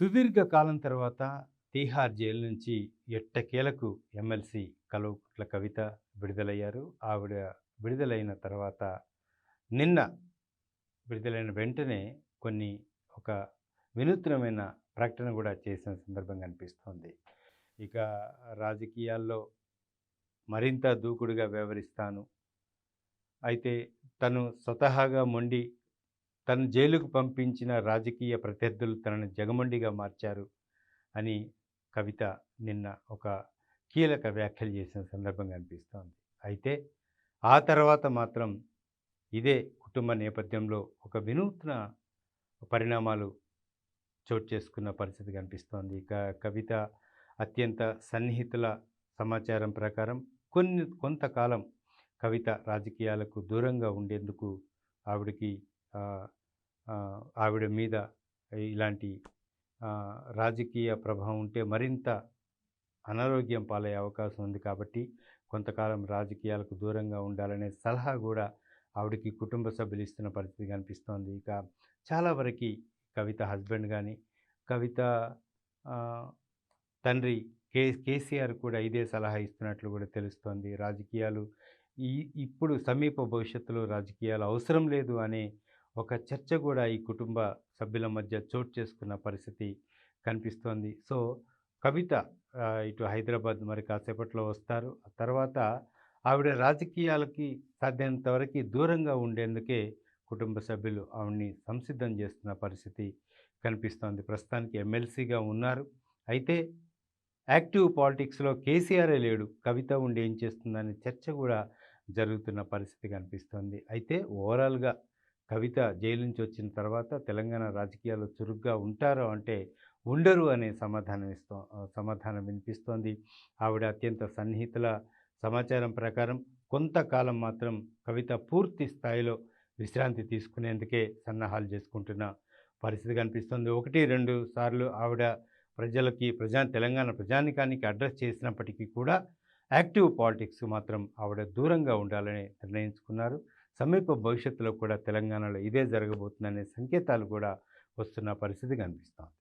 సుదీర్ఘ కాలం తర్వాత తీహార్ జైలు నుంచి ఎట్టకేలకు ఎమ్మెల్సీ కల్వకుంట్ల కవిత విడుదలయ్యారు. ఆవిడ విడుదలైన తర్వాత నిన్న విడుదలైన వెంటనే కొన్ని ఒక వినూత్నమైన ప్రకటన కూడా చేసిన సందర్భంగా అనిపిస్తోంది. ఇక రాజకీయాల్లో మరింత దూకుడుగా వ్యవహరిస్తాను. అయితే తను స్వతహాగా మొండి తను జైలుకు పంపించిన రాజకీయ ప్రత్యర్థులు తనను జగమండిగా మార్చారు అని కవిత నిన్న ఒక కీలక వ్యాఖ్యలు చేసిన సందర్భంగా అనిపిస్తోంది. అయితే ఆ తర్వాత మాత్రం ఇదే కుటుంబ నేపథ్యంలో ఒక వినూత్న పరిణామాలు చోటు చేసుకున్న పరిస్థితి కనిపిస్తోంది ఇక కవిత అత్యంత సన్నిహితుల సమాచారం ప్రకారం కొన్ని కొంతకాలం కవిత రాజకీయాలకు దూరంగా ఉండేందుకు ఆవిడకి ఆవిడ మీద ఇలాంటి రాజకీయ ప్రభావం ఉంటే మరింత అనారోగ్యం పాలయ్యే అవకాశం ఉంది కాబట్టి కొంతకాలం రాజకీయాలకు దూరంగా ఉండాలనే సలహా కూడా ఆవిడకి కుటుంబ సభ్యులు ఇస్తున్న పరిస్థితి కనిపిస్తోంది. ఇక చాలా వరకు కవిత హస్బెండ్ కానీ కవిత తండ్రి కే కేసీఆర్ కూడా ఇదే సలహా ఇస్తున్నట్లు కూడా తెలుస్తోంది. రాజకీయాలు ఈ ఇప్పుడు సమీప భవిష్యత్తులో రాజకీయాలు అవసరం లేదు అనే ఒక చర్చ కూడా ఈ కుటుంబ సభ్యుల మధ్య చోటు చేసుకున్న పరిస్థితి కనిపిస్తోంది. సో కవిత ఇటు హైదరాబాద్ మరి కాసేపట్లో వస్తారు. తర్వాత ఆవిడ రాజకీయాలకి సాధ్యమైనంత వరకు దూరంగా ఉండేందుకే కుటుంబ సభ్యులు ఆవిడ్ని సంసిద్ధం చేస్తున్న పరిస్థితి కనిపిస్తోంది. ప్రస్తుతానికి ఎమ్మెల్సీగా ఉన్నారు. అయితే యాక్టివ్ పాలిటిక్స్లో కేసీఆరే లేడు. కవిత ఉండి ఏం చేస్తుందనే చర్చ కూడా జరుగుతున్న పరిస్థితి కనిపిస్తోంది. అయితే ఓవరాల్గా కవిత జైలు నుంచి వచ్చిన తర్వాత తెలంగాణ రాజకీయాల్లో చురుగ్గా ఉంటారు అంటే ఉండరు అనే సమాధానం ఇస్తో సమాధానం వినిపిస్తోంది. ఆవిడ అత్యంత సన్నిహితుల సమాచారం ప్రకారం కొంతకాలం మాత్రం కవిత పూర్తి స్థాయిలో విశ్రాంతి తీసుకునేందుకే సన్నాహాలు చేసుకుంటున్న పరిస్థితి కనిపిస్తుంది. ఒకటి రెండు సార్లు ఆవిడ ప్రజలకి ప్రజా తెలంగాణ ప్రజానికానికి అడ్రస్ చేసినప్పటికీ కూడా యాక్టివ్ పాలిటిక్స్ మాత్రం ఆవిడ దూరంగా ఉండాలని నిర్ణయించుకున్నారు. సమీప భవిష్యత్తులో కూడా తెలంగాణలో ఇదే జరగబోతుందనే సంకేతాలు కూడా వస్తున్న పరిస్థితి కనిపిస్తోంది